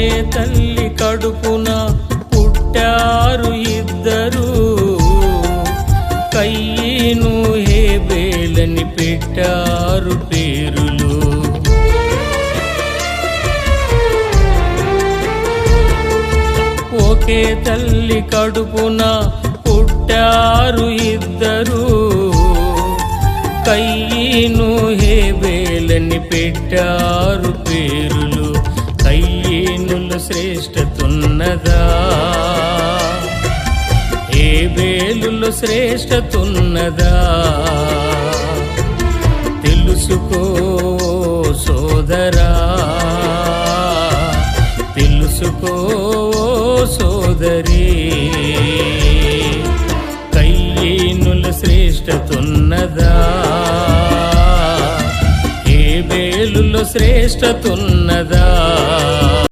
ఒకే తల్లి కడుపున పుట్టారు ఇద్దరు. కయ్యను హేబేలని పెట్టారు పేరులు. ఒకే తల్లి కడుపున పుట్టారు ఇద్దరు. కయ్యను హేబేలని పెట్టారు పేరు. శ్రేష్టతున్నదా? ఏ బేలులో శ్రేష్టతున్నదా? తెలుసుకో సోదరా తెలుసుకో సోదరి. కయ్యేనుల శ్రేష్టతున్నదా? ఏ బేలులో శ్రేష్టతున్నదా?